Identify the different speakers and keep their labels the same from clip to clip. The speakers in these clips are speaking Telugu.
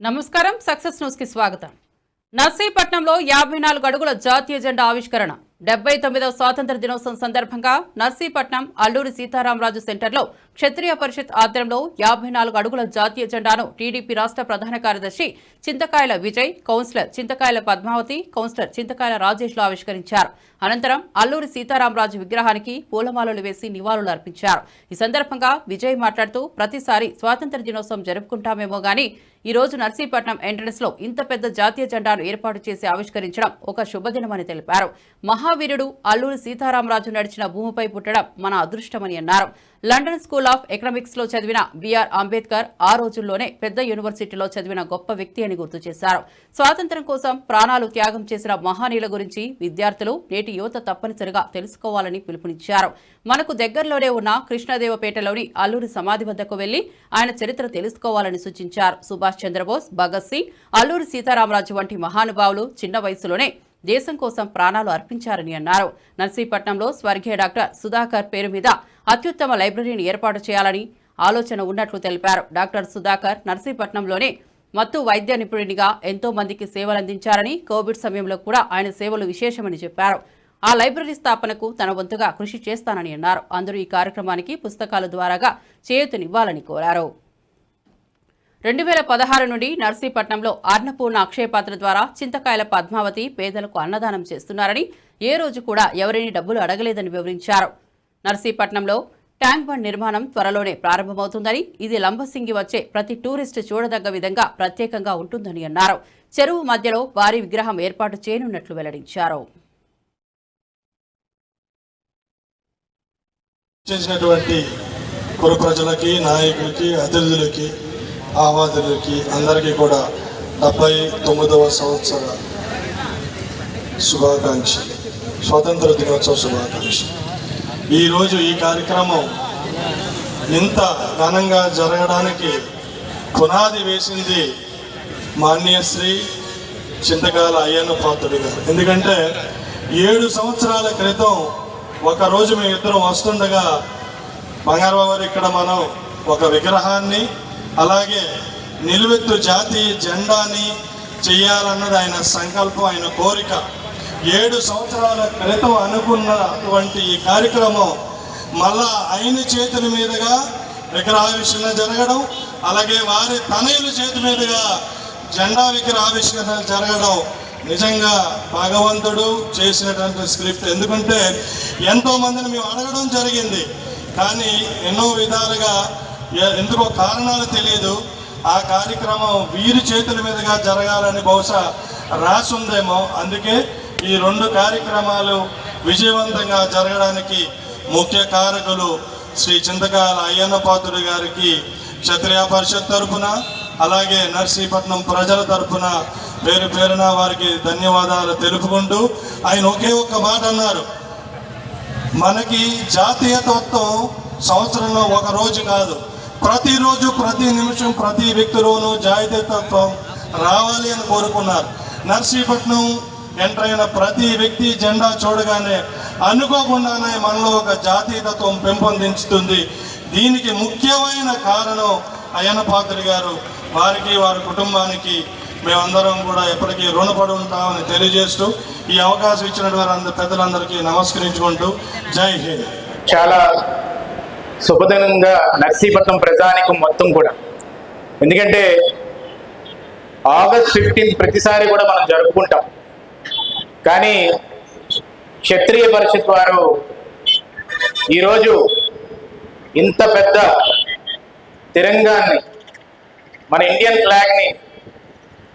Speaker 1: నమస్కారం. సక్సెస్ న్యూస్కి స్వాగతం. నర్సీపట్నంలో యాభై నాలుగు అడుగుల జాతీయ జెండా ఆవిష్కరణ. డెబ్బై తొమ్మిదవ స్వాతంత్ర దినోత్సవం సందర్భంగా నర్సీపట్నం అల్లూరి సీతారామరాజు సెంటర్లో క్షత్రియ పరిషత్ ఆధ్వర్యంలో యాభై నాలుగు అడుగుల జాతీయ జెండాను టీడీపీ రాష్ట్ర ప్రధాన కార్యదర్శి చింతకాయల విజయ్ కౌన్సిలర్ చింతకాయల పద్మావతి కౌన్సిలర్ చింతకాయల రాజేష్లు ఆవిష్కరించారు. అనంతరం అల్లూరి సీతారామరాజు విగ్రహానికి పూలమాలలు వేసి నివాళులు అర్పించారు. ఈ సందర్భంగా విజయ్ మాట్లాడుతూ ప్రతిసారి స్వాతంత్ర దినోత్సవం జరుపుకుంటామేమో గాని ఈ రోజు నర్సీపట్నం ఎంట్రన్స్లో ఇంత పెద్ద జాతీయ జెండాను ఏర్పాటు చేసి ఆవిష్కరించడం ఒక శుభదినమని తెలిపారు. మహావీరుడు అల్లూరి సీతారామరాజు నడిచిన భూమిపై పుట్టడం మన అదృష్టమని అన్నారు. లండన్ స్కూల్ ఆఫ్ ఎకనామిక్స్లో చదివిన బిఆర్ అంబేద్కర్ ఆ రోజుల్లోనే పెద్ద యూనివర్సిటీలో చదివిన గొప్ప వ్యక్తి అని గుర్తు చేశారు. స్వాతంత్ర్యం కోసం ప్రాణాలు త్యాగం చేసిన మహానీయుల గురించి విద్యార్థులు నేటి యువత తప్పనిసరిగా తెలుసుకోవాలని పిలుపునిచ్చారు. మనకు దగ్గరలోనే ఉన్న కృష్ణదేవపేటలోని అల్లూరి సమాధి వద్దకు వెళ్ళి ఆయన చరిత్ర తెలుసుకోవాలని సూచించారు. సుభాష్ చంద్రబోస్ భగత్ సింగ్ అల్లూరి సీతారామరాజు వంటి మహానుభావులు చిన్న వయసులోనే దేశం కోసం ప్రాణాలు అర్పించారని అన్నారు. నర్సీపట్నంలో స్వర్గీయ డాక్టర్ సుధాకర్ పేరు మీద అత్యుత్తమ లైబ్రరీని ఏర్పాటు చేయాలని ఆలోచన ఉన్నట్లు తెలిపారు. డాక్టర్ సుధాకర్ నర్సీపట్నంలోనే మత్తు వైద్య నిపుణునిగా ఎంతో మందికి సేవలందించారని కోవిడ్ సమయంలో కూడా ఆయన సేవలు విశేషమని చెప్పారు. ఆ లైబ్రరీ స్థాపనకు తన వంతుగా కృషి చేస్తానని అన్నారు. అందరూ ఈ కార్యక్రమానికి పుస్తకాల ద్వారాగా చేయూతనివ్వాలని కోరారు. రెండు వేల పదహారు నుండి నర్సీపట్నంలో అన్నపూర్ణ అక్షయపాత్ర ద్వారా చింతకాయల పద్మావతి పేదలకు అన్నదానం చేస్తున్నారని ఏ రోజు కూడా ఎవరిని డబ్బులు అడగలేదని వివరించారు. నర్సీపట్నంలో ట్యాంక్ బండ్ నిర్మాణం త్వరలోనే ప్రారంభమవుతుందని ఇది లంబసింగి వచ్చే ప్రతి టూరిస్టు చూడదగ్గ విధంగా ప్రత్యేకంగా ఉంటుందని అన్నారు. చెరువు మధ్యలో భారీ విగ్రహం ఏర్పాటు చేయనున్నట్లు వెల్లడించారు.
Speaker 2: చేసినటువంటి కుల ప్రజలకి నాయకులకి అతిథులకి ఆవాదులకి అందరికీ కూడా డెబ్బై తొమ్మిదవ సంవత్సర శుభాకాంక్షలు. స్వాతంత్ర దినోత్సవ శుభాకాంక్షలు. ఈరోజు ఈ కార్యక్రమం ఇంత ఘనంగా జరగడానికి పునాది వేసింది మాన్యశ్రీ చింతకాల అయ్యన్న పాత్రుడు గారు. ఎందుకంటే ఏడు సంవత్సరాల క్రితం ఒక రోజు మేము ఇద్దరం వస్తుండగా బంగారబాబు ఇక్కడ మనం ఒక విగ్రహాన్ని అలాగే నిలువెత్తు జాతీయ జెండాని చేయాలన్నది ఆయన సంకల్పం ఆయన కోరిక. ఏడు సంవత్సరాల క్రితం అనుకున్నటువంటి ఈ కార్యక్రమం మళ్ళా ఆయన చేతుల మీదుగా విగ్రహావిష్కరణ జరగడం అలాగే వారి తనయుల చేతి మీదుగా జెండా విగ్రహావిష్కరణ జరగడం నిజంగా భగవంతుడు చేసినటువంటి స్క్రిప్ట్. ఎందుకంటే ఎంతోమందిని మేము అడగడం జరిగింది. కానీ ఎన్నో విధాలుగా ఎందుకో కారణాలు తెలియదు. ఆ కార్యక్రమం వీరి చేతుల మీదుగా జరగాలని బహుశా రాసి ఉందేమో అందుకే ఈ రెండు కార్యక్రమాలు విజయవంతంగా జరగడానికి ముఖ్య కారకులు శ్రీ చింతకాయల అయ్యన్న పాత్రుడు గారికి క్షత్రియ పరిషత్ తరఫున అలాగే నర్సీపట్నం ప్రజల తరఫున పేరు పేరున వారికి ధన్యవాదాలు తెలుపుకుంటూ ఆయన ఒకే ఒక్క మాట అన్నారు. మనకి జాతీయతత్వం సంవత్సరంలో ఒక రోజు కాదు. ప్రతిరోజు ప్రతి నిమిషం ప్రతి వ్యక్తిలోనూ జాతీయతత్వం రావాలి అని కోరుకున్నారు. నర్సీపట్నం ఎంటర్ అయిన ప్రతి వ్యక్తి జెండా చూడగానే అనుకోకుండానే మనలో ఒక జాతీయతత్వం పెంపొందించుతుంది. దీనికి ముఖ్యమైన కారణం అయ్యన పాత్రి గారు వారికి వారి కుటుంబానికి మేమందరం కూడా ఎప్పటికీ రుణపడి ఉంటామని తెలియజేస్తూ ఈ అవకాశం ఇచ్చినటువంటి అందరు పెద్దలందరికీ నమస్కరించుకుంటూ జై హింద్.
Speaker 3: చాలా శుభదనంగా నర్సీపట్నం ప్రజానికి మొత్తం కూడా. ఎందుకంటే ఆగస్ట్ ఫిఫ్టీన్త్ ప్రతిసారి కూడా మనం జరుపుకుంటాం. కానీ క్షత్రియ పరిషత్ వారు ఈరోజు ఇంత పెద్ద తిరంగాన్ని మన ఇండియన్ ఫ్లాగ్ని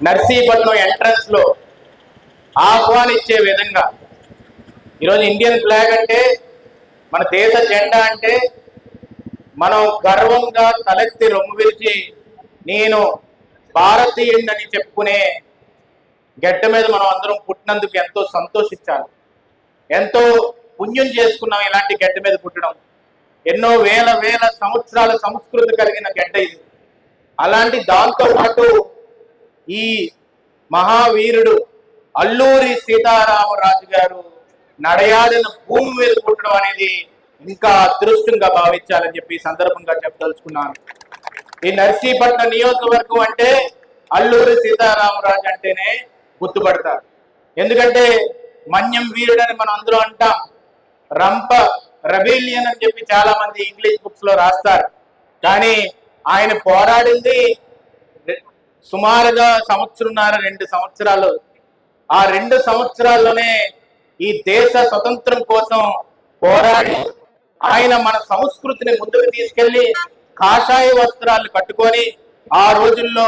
Speaker 3: నర్సీపట్నం ఎంట్రన్స్లో ఆహ్వానించే విధంగా ఈరోజు ఇండియన్ ఫ్లాగ్ అంటే మన దేశ జెండా అంటే మనం గర్వంగా తలెత్తి రొమ్ము విరిచి నేను భారతీయుడిని చెప్పుకునే గడ్డ మీద మనం అందరం పుట్టినందుకు ఎంతో సంతోషించాలి. ఎంతో పుణ్యం చేసుకున్నాం ఇలాంటి గడ్డ మీద పుట్టడం. ఎన్నో వేల వేల సంవత్సరాల సంస్కృతి కలిగిన గడ్డ ఇది. అలాంటి దాంతో పాటు ఈ మహావీరుడు అల్లూరి సీతారామరాజు గారు నడయాడిన భూమి మీద పుట్టడం అనేది ఇంకా అదృష్టంగా భావించాలని చెప్పి సందర్భంగా చెప్పదలుచుకున్నాను. ఈ నర్సీపట్నం నియోజకవర్గం అంటే అల్లూరి సీతారామరాజు అంటేనే గుర్తుపడతారు. ఎందుకంటే మన్యం వీరుడని మనం అందరూ అంటాం. రంప రబీలియన్ అని చెప్పి చాలా మంది ఇంగ్లీష్ బుక్స్లో రాస్తారు. కానీ ఆయన పోరాడింది సుమారుగా సంవత్సరంన్నర రెండు సంవత్సరాలు. ఆ రెండు సంవత్సరాల్లోనే ఈ దేశ స్వతంత్రం కోసం పోరాడి ఆయన మన సంస్కృతిని ముందుకు తీసుకెళ్ళి కాషాయ వస్త్రాలు కట్టుకొని ఆ రోజుల్లో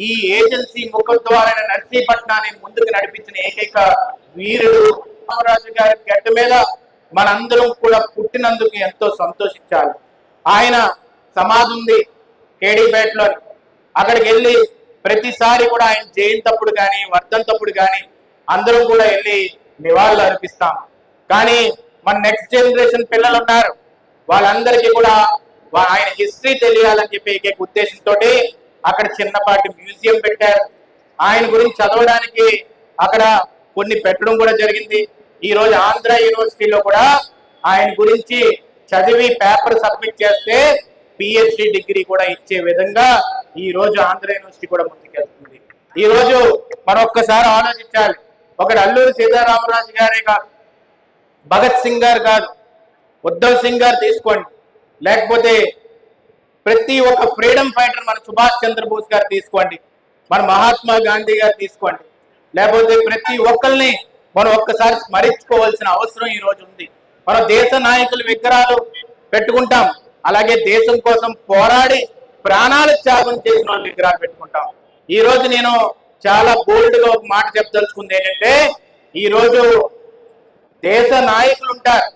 Speaker 3: ఈ ఏజెన్సీ ముఖద్వారైన నర్సీపట్నాన్ని ముందుకు నడిపించిన ఏకైక వీరుడు రామరాజు గారి గడ్డ మీద మనందరం కూడా పుట్టినందుకు ఎంతో సంతోషించాలి. ఆయన సమాధి ఉంది కేడీపేటలో అక్కడికి వెళ్ళి ప్రతిసారి కూడా ఆయన జయంతప్పుడు కానీ వర్ధంతప్పుడు కానీ అందరం కూడా వెళ్ళి నివాళులు అర్పిస్తాం. కానీ మన నెక్స్ట్ జనరేషన్ పిల్లలు ఉన్నారు. వాళ్ళందరికీ కూడా ఆయన హిస్టరీ తెలియాలని చెప్పి ఏకైక ఉద్దేశంతో అక్కడ చిన్నపాటి మ్యూజియం పెట్టారు. ఆయన గురించి చదవడానికి అక్కడ కొన్ని పెట్టడం కూడా జరిగింది. ఈ రోజు ఆంధ్ర యూనివర్సిటీలో కూడా ఆయన గురించి చదివి పేపర్ సబ్మిట్ చేస్తే పిహెచ్డి డిగ్రీ కూడా ఇచ్చే విధంగా ఈ రోజు ఆంధ్ర యూనివర్సిటీ కూడా ముందుకెళ్తుంది. ఈ రోజు మరొక్కసారి ఆలోచించాలి. ఒకటి అల్లూరి సీతారామరాజు గారే కాదు భగత్ సింగ్ గారు కాదు. ఉద్ధవ్ సింగ్ గారు తీసుకోండి. లేకపోతే ప్రతి ఒక్క ఫ్రీడమ్ ఫైటర్ మన సుభాష్ చంద్రబోస్ గారు తీసుకోండి. మన మహాత్మా గాంధీ గారు తీసుకోండి. లేకపోతే ప్రతి ఒక్కరిని మనం ఒక్కసారి స్మరించుకోవాల్సిన అవసరం ఈ రోజు ఉంది. మనం దేశ నాయకుల విగ్రహాలు పెట్టుకుంటాం. అలాగే దేశం కోసం పోరాడి ప్రాణాలు త్యాగం చేసిన వాళ్ళ విగ్రహాలు పెట్టుకుంటాం. ఈ రోజు నేను చాలా బోల్డ్గా ఒక మాట చెప్పదలుచుకుంది ఏంటంటే ఈ రోజు దేశ నాయకులు ఉంటారు.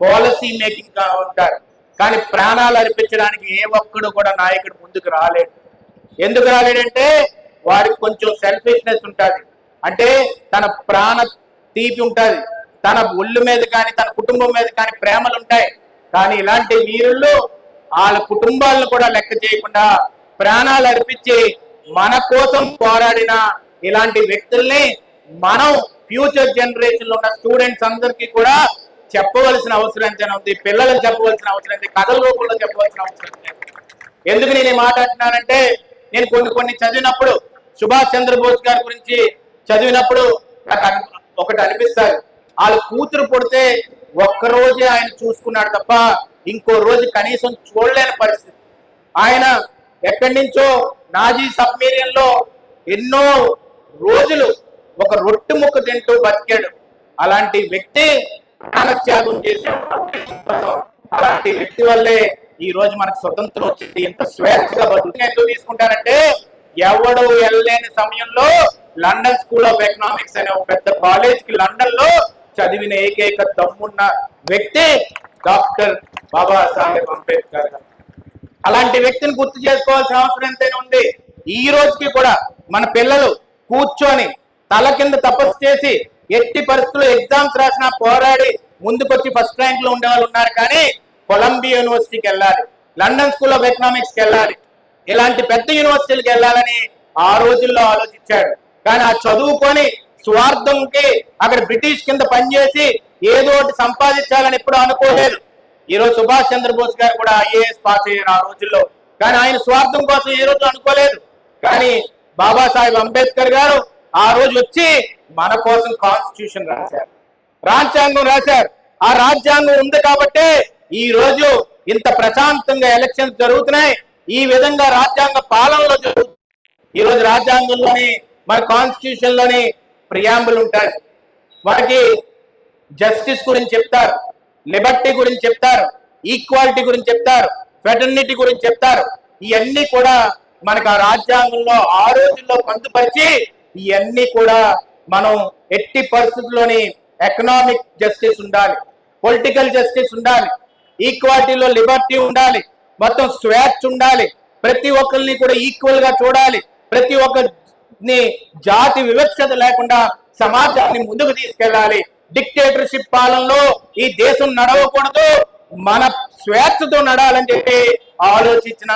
Speaker 3: పాలసీ మేకింగ్గా ఉంటారు. కానీ ప్రాణాలు అర్పించడానికి ఏ ఒక్కడు కూడా నాయకుడు ముందుకు రాలేడు. ఎందుకు రాలేడంటే వారికి కొంచెం సెల్ఫిష్నెస్ ఉంటుంది. అంటే తన ప్రాణ తీపి ఉంటుంది. తన ఒళ్ళు మీద కానీ తన కుటుంబం మీద కానీ ప్రేమలు ఉంటాయి. కానీ ఇలాంటి వీరుల్లో వాళ్ళ కుటుంబాలను కూడా లెక్క చేయకుండా ప్రాణాలు అర్పించి మన కోసం పోరాడిన ఇలాంటి వ్యక్తుల్ని మనం ఫ్యూచర్ జనరేషన్లో ఉన్న స్టూడెంట్స్ అందరికీ కూడా చెప్పవలసిన అవసరం ఎంతైనా ఉంది. పిల్లలకు చెప్పవలసిన అవసరం ఎంత కథల రూపంలో చెప్పవలసిన అవసరం ఎందుకు నేను ఈ మాట అంటున్నానంటే నేను కొన్ని కొన్ని చదివినప్పుడు సుభాష్ చంద్రబోస్ గారి గురించి చదివినప్పుడు నాకు ఒకటి అనిపిస్తారు వాళ్ళ కూతురు పుడితే ఒక్క రోజే ఆయన చూసుకున్నాడు తప్ప ఇంకో రోజు కనీసం చూడలేని పరిస్థితి. ఆయన ఎక్కడి నుంచో నాజీ సబ్మెరీన్లో ఎన్నో రోజులు ఒక రొట్టె ముక్క తింటూ బతికాడు. అలాంటి వ్యక్తి ప్రాణత్యాగం చేశాడు అలాంటి వ్యక్తి వల్లే ఈ రోజు మనకు స్వతంత్రం వచ్చింది. ఎంత స్వేచ్ఛగా బతుకు ఎందుకు తీసుకుంటారంటే ఎవడు వెళ్ళలేని సమయంలో లండన్ స్కూల్ ఆఫ్ ఎకనామిక్స్ అనే ఒక పెద్ద కాలేజ్కి లండన్లో చదివిన ఏకైక దమ్మున్న వ్యక్తి డాక్టర్ బాబాసాహెబ్ అంబేద్కర్ గారు. అలాంటి వ్యక్తిని గుర్తు చేసుకోవాల్సిన అవసరం ఎంతైనా ఉంది. ఈ రోజుకి కూడా మన పిల్లలు కూర్చొని తల కింద తపస్సు చేసి ఎట్టి పరిస్థితుల్లో ఎగ్జామ్స్ రాసిన పోరాడి ముందుకొచ్చి ఫస్ట్ ర్యాంక్లో ఉండే వాళ్ళు ఉన్నారు కానీ కొలంబియా యూనివర్సిటీకి వెళ్ళాలి. లండన్ స్కూల్ ఆఫ్ ఎకనామిక్స్కి వెళ్ళాలి. ఇలాంటి పెద్ద యూనివర్సిటీలకు వెళ్ళాలని ఆ రోజుల్లో ఆలోచించాడు. కానీ ఆ చదువుకొని స్వార్థంకి అక్కడ బ్రిటిష్ కింద పనిచేసి ఏదో ఒకటి సంపాదించాలని ఎప్పుడు అనుకోలేదు. ఈరోజు సుభాష్ చంద్రబోస్ గారు కూడా ఐఏఎస్ పాస్ అయ్యారు ఆ రోజుల్లో. కానీ ఆయన స్వార్థం కోసం ఏ రోజు అనుకోలేదు. కానీ బాబాసాహెబ్ అంబేద్కర్ గారు ఆ రోజు వచ్చి మన కోసం కాన్స్టిట్యూషన్ రాశారు. రాజ్యాంగం రాశారు. ఆ రాజ్యాంగం ఉంది కాబట్టే ఈ రోజు ఇంత ప్రశాంతంగా ఎలక్షన్స్ జరుగుతున్నాయి. ఈ విధంగా రాజ్యాంగ పాలనలో జరుగుతుంది ఈ రోజు రాజ్యాంగంలోని మన కాన్స్టిట్యూషన్లోని ప్రియాంబుల్ ఉంటాయి. మనకి జస్టిస్ గురించి చెప్తారు. లిబర్టీ గురించి చెప్తారు. ఈక్వాలిటీ గురించి చెప్తారు. ఫెటర్నిటీ గురించి చెప్తారు. ఇవన్నీ కూడా మనకు ఆ రాజ్యాంగంలో ఆ రోజుల్లో పొందుపరిచి ఇవన్నీ కూడా మనం ఎట్టి పరిస్థితుల్లోని ఎకనామిక్ జస్టిస్ ఉండాలి పొలిటికల్ జస్టిస్ ఉండాలి ఈక్వాలిటీలో లిబర్టీ ఉండాలి మొత్తం స్వేచ్ఛ ఉండాలి ప్రతి ఒక్కరిని కూడా ఈక్వల్గా చూడాలి ప్రతి ఒక్కరిని జాతి వివక్షత లేకుండా సమాజాన్ని ముందుకు తీసుకెళ్ళాలి. డిక్టేటర్షిప్ పాలనలో ఈ దేశం నడవకూడదు మన స్వేచ్ఛతో నడాలని చెప్పి ఆలోచించిన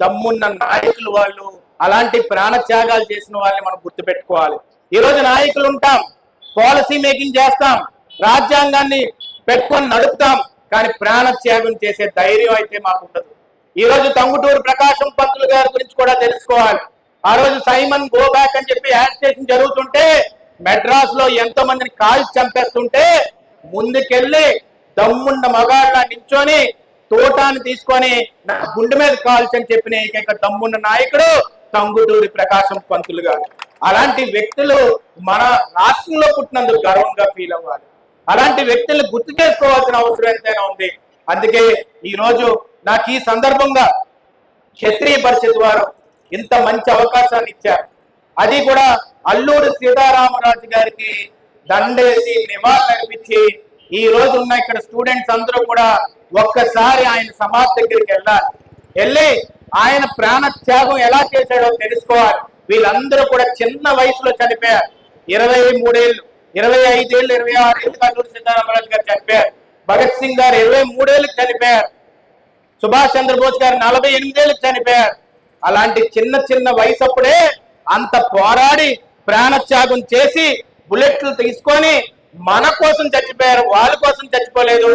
Speaker 3: దమ్మున్న నాయకులు వాళ్ళు అలాంటి ప్రాణత్యాగాలు చేసిన వాళ్ళని మనం గుర్తుపెట్టుకోవాలి. ఈ రోజు నాయకులు ఉంటాం పాలసీ మేకింగ్ చేస్తాం రాజ్యాంగాన్ని పెట్టుకొని నడుపుతాం కానీ ప్రాణత్యాగం చేసే ధైర్యం అయితే మాకు ఉండదు. ఈ రోజు తంగుటూరు ప్రకాశం పంతులు గారి గురించి కూడా తెలుసుకోవాలి. ఆ రోజు సైమన్ గో బ్యాక్ అని చెప్పి యాజిటేషన్ జరుగుతుంటే మెడ్రాస్లో ఎంతో మందిని కాల్చి చంపేస్తుంటే ముందుకెళ్ళి దమ్ముండ మగాళ్ళ నించొని తోటాన్ని తీసుకొని నా గుండె మీద కాల్చని చెప్పిన ఏకైక దమ్మున్న నాయకుడు తంగుటూరి ప్రకాశం పంతులు గారు. అలాంటి వ్యక్తులు మన రాష్ట్రంలో పుట్టినందుకు గర్వంగా ఫీల్ అవ్వాలి. అలాంటి వ్యక్తులను గుర్తు చేసుకోవాల్సిన అవసరం ఎంతైనా ఉంది. అందుకే ఈరోజు నాకు ఈ సందర్భంగా క్షత్రియ పరిషత్ వారు ఇంత మంచి అవకాశాన్ని ఇచ్చారు. అది కూడా అల్లూరు సీతారామరాజు గారికి దండేసి నివాళులు అర్పించి ఈ రోజు ఉన్న ఇక్కడ స్టూడెంట్స్ అందరూ కూడా ఒక్కసారి ఆయన సమాధి దగ్గరికి వెళ్ళాలి. వెళ్ళి ఆయన ప్రాణ త్యాగం ఎలా చేశాడో తెలుసుకోవాలి. వీళ్ళందరూ కూడా చిన్న వయసులో చనిపోయారు. ఇరవై మూడేళ్ళు ఇరవై ఐదేళ్ళు ఇరవై ఆరు ఏళ్ళు అల్లూరి సీతారామరాజు గారు చనిపోయారు. భగత్ సింగ్ గారు ఇరవై మూడేళ్ళకి చనిపోయారు. సుభాష్ చంద్రబోస్ గారు నలభై ఎనిమిదేళ్ళకి చనిపోయారు. అలాంటి చిన్న చిన్న వయసు అప్పుడే అంత పోరాడి ప్రాణత్యాగం చేసి బుల్లెట్లు తీసుకొని మన కోసం చచ్చిపోయారు వాళ్ళ కోసం చచ్చిపోలేదు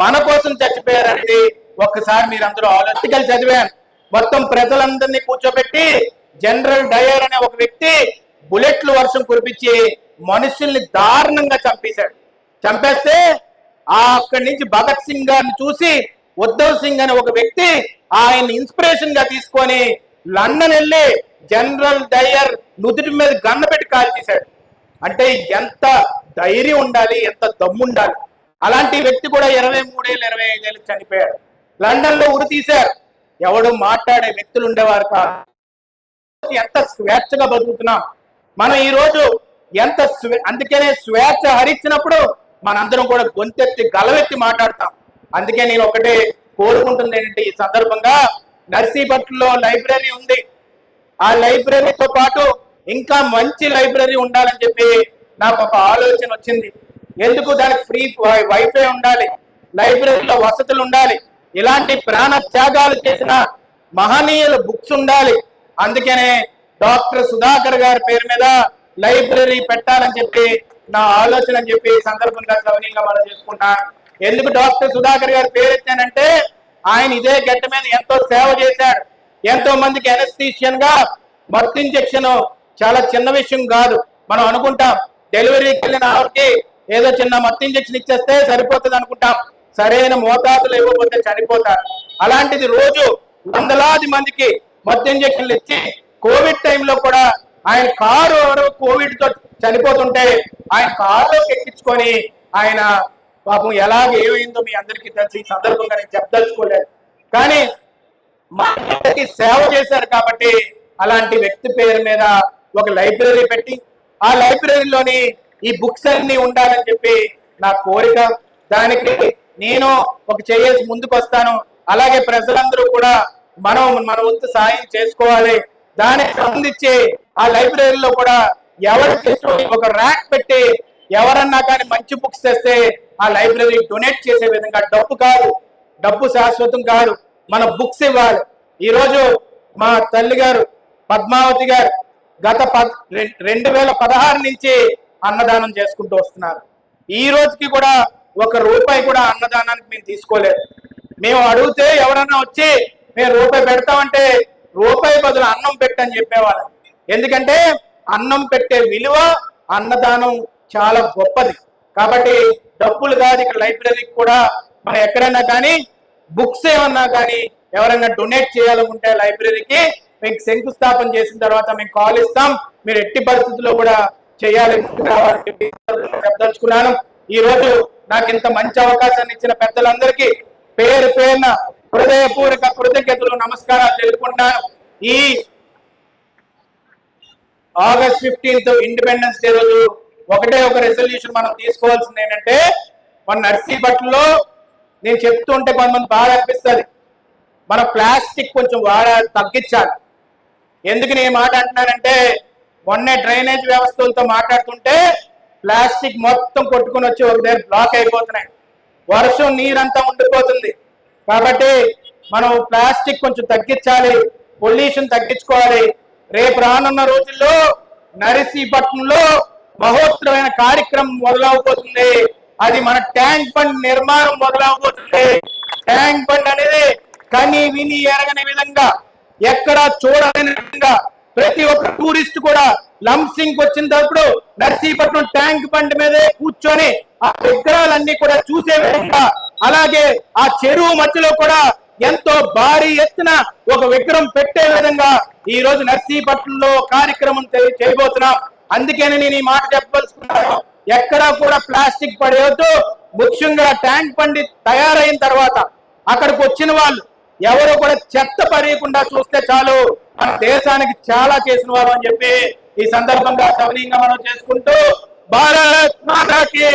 Speaker 3: మన కోసం చచ్చిపోయారు అనేది ఒక్కసారి మీరు అందరూ ఆలోచికలు చదివాను. మొత్తం ప్రజలందరినీ కూర్చోబెట్టి జనరల్ డయర్ అనే ఒక వ్యక్తి బుల్లెట్లు వర్షం కురిపించి మనుషుల్ని దారుణంగా చంపేశాడు. చంపేస్తే ఆ అక్కడి నుంచి భగత్ సింగ్ గారిని చూసి ఉద్ధవ్ సింగ్ అనే ఒక వ్యక్తి ఆయన ఇన్స్పిరేషన్గా తీసుకొని లండన్ వెళ్ళి జనరల్ డయర్ నుదుటి మీద గన్న పెట్టి కాల్ చేశాడు. అంటే ఎంత ధైర్యం ఉండాలి ఎంత దమ్ము ఉండాలి. అలాంటి వ్యక్తి కూడా ఇరవై మూడేళ్ళు ఇరవై ఐదేళ్ళు చనిపోయాడు. లండన్లో ఉరి తీశారు. ఎవడు మాట్లాడే వ్యక్తులు ఉండేవారు కాదు. ఎంత స్వేచ్ఛగా బతుకుతున్నాం? మనం ఈ రోజు ఎంత స్వే- అందుకనే స్వేచ్ఛ హరించినప్పుడు మనందరం కూడా గొంతెత్తి గలవెత్తి మాట్లాడతాం. అందుకే నేను ఒకటే కోరుకుంటుంది ఏంటంటే ఈ సందర్భంగా నర్సీపట్నంలో లైబ్రరీ ఉంది. ఆ లైబ్రరీతో పాటు ఇంకా మంచి లైబ్రరీ ఉండాలని చెప్పి నాకు ఒక ఆలోచన వచ్చింది. ఎందుకు దానికి ఫ్రీ వైఫై ఉండాలి? లైబ్రరీలో వసతులు ఉండాలి. ఇలాంటి ప్రాణ త్యాగాలు చేసిన మహనీయుల బుక్స్ ఉండాలి. అందుకనే డాక్టర్ సుధాకర్ గారి పేరు మీద లైబ్రరీ పెట్టాలని చెప్పి నా ఆలోచన అని చెప్పి సందర్భంగా సవనీయంగా మనం చేసుకుంటా. ఎందుకు డాక్టర్ సుధాకర్ గారి పేరు ఎత్తానంటే ఆయన ఇదే గట్ట మీద ఎంతో సేవ చేశాడు. ఎంతో మందికి ఎనస్థీషియన్గా బర్త్ ఇంజెక్షన్ చాలా చిన్న విషయం కాదు. మనం అనుకుంటాం డెలివరీకి వెళ్ళిన ఆవిడకి ఏదో చిన్న మత్తు ఇంజెక్షన్ ఇచ్చేస్తే సరిపోతుంది అనుకుంటాం. సరైన మోతాదులు ఇవ్వకపోతే చనిపోతారు. అలాంటిది రోజు వందలాది మందికి మత్తు ఇంజక్షన్లు ఇచ్చి కోవిడ్ టైంలో కూడా ఆయన కారు ఎవరు కోవిడ్తో చనిపోతుంటే ఆయన కారులోకి ఎక్కించుకొని ఆయన పాపం ఎలాగ ఏమైందో మీ అందరికీ తెలిసి. ఈ సందర్భంగా నేను చెప్పదలుచుకోలేదు. కానీ మా సేవ చేశారు కాబట్టి అలాంటి వ్యక్తి పేరు మీద ఒక లైబ్రరీ పెట్టి ఆ లైబ్రరీలోని ఈ బుక్స్ అన్ని ఉండాలని చెప్పి నా కోరిక. దానికి నేను ఒక చేయేసి ముందుకు వస్తాను అలాగే ప్రజలందరూ కూడా మనం మన వంతు సాయం చేసుకోవాలి. దానికి సంబంధించి ఆ లైబ్రరీలో కూడా ఎవరికి ఒక ర్యాక్ పెట్టి ఎవరన్నా కానీ మంచి బుక్స్ తెస్తే ఆ లైబ్రరీ డొనేట్ చేసే విధంగా డబ్బు కాదు. డబ్బు శాశ్వతం కాదు. మన బుక్స్ ఇవ్వాలి. ఈరోజు మా తల్లి గారు పద్మావతి గారు గత పద్ రెండు వేల పదహారు నుంచి అన్నదానం చేసుకుంటూ వస్తున్నారు. ఈ రోజుకి కూడా ఒక రూపాయి కూడా అన్నదానానికి మేము తీసుకోలేదు. మేము అడిగితే ఎవరన్నా వచ్చి మేము రూపాయి పెడతామంటే రూపాయి బదులు అన్నం పెట్టని చెప్పేవాళ్ళం. ఎందుకంటే అన్నం పెట్టే విలువ అన్నదానం చాలా గొప్పది. కాబట్టి డబ్బులు కాదు ఇక్కడ లైబ్రరీకి కూడా. మనం ఎక్కడైనా కానీ బుక్స్ ఏమన్నా కానీ ఎవరైనా డొనేట్ చేయాలనుకుంటే లైబ్రరీకి మీకు శంకుస్థాపన చేసిన తర్వాత మేము కాల్ ఇస్తాం. మీరు ఎట్టి పరిస్థితుల్లో కూడా చేయాలి చెప్పి చెప్పదలుచుకున్నాను. ఈ రోజు నాకు ఇంత మంచి అవకాశాన్ని ఇచ్చిన పెద్దలందరికీ పేరు పేరున హృదయపూర్వక కృతజ్ఞతలు నమస్కారాలు తెలుపుకుంటున్నాను ఈ ఆగస్ట్ ఫిఫ్టీన్త్ ఇండిపెండెన్స్ డే రోజు ఒకటే ఒక రెజల్యూషన్ మనం తీసుకోవాల్సింది ఏంటంటే మన నర్సీపట్నంలో నేను చెప్తూ ఉంటే కొంతమంది బాగా అనిపిస్తుంది. మన ప్లాస్టిక్ కొంచెం వాడ తగ్గించాలి. ఎందుకు నేను మాట అంటున్నానంటే మొన్నే డ్రైనేజ్ వ్యవస్థలతో మాట్లాడుతుంటే ప్లాస్టిక్ మొత్తం కొట్టుకుని వచ్చి ఒక దగ్గర బ్లాక్ అయిపోతున్నాయి. వర్షం నీరంతా ఉండిపోతుంది. కాబట్టి మనం ప్లాస్టిక్ కొంచెం తగ్గించాలి పొల్యూషన్ తగ్గించుకోవాలి. రేపు రానున్న రోజుల్లో నరసీపట్నంలో మహోత్తరమైన కార్యక్రమం మొదలవబోతుంది. అది మన ట్యాంక్ బండ్ నిర్మాణం మొదలవబోతుంది. ట్యాంక్ బండ్ అనేది కని విని ఎరగని విధంగా ఎక్కడ చూడలేని విధంగా ప్రతి ఒక్క టూరిస్ట్ కూడా లంసింగ్ వచ్చినప్పుడు నర్సీపట్నం ట్యాంక్ బండ్ మీదే కూర్చొని ఆ విగ్రహాలన్నీ కూడా చూసే విధంగా అలాగే ఆ చెరువు మధ్యలో కూడా ఎంతో భారీ ఎత్తున ఒక విగ్రహం పెట్టే విధంగా ఈ రోజు నర్సీపట్నంలో కార్యక్రమం చేయబోతున్నాం. అందుకని నేను ఈ మాట చెప్పదలుచుకున్నాను. ఎక్కడా కూడా ప్లాస్టిక్ పడేయద్దు. ముఖ్యంగా ట్యాంక్ బండి తయారైన తర్వాత అక్కడికి వచ్చిన వాళ్ళు ఎవరు కూడా చెత్త పడేయకుండా చూస్తే చాలు. మన దేశానికి చాలా చేసిన వారు అని చెప్పి ఈ సందర్భంగా సవనీయంగా మనం చేసుకుంటూ భారత్ మాతాకి.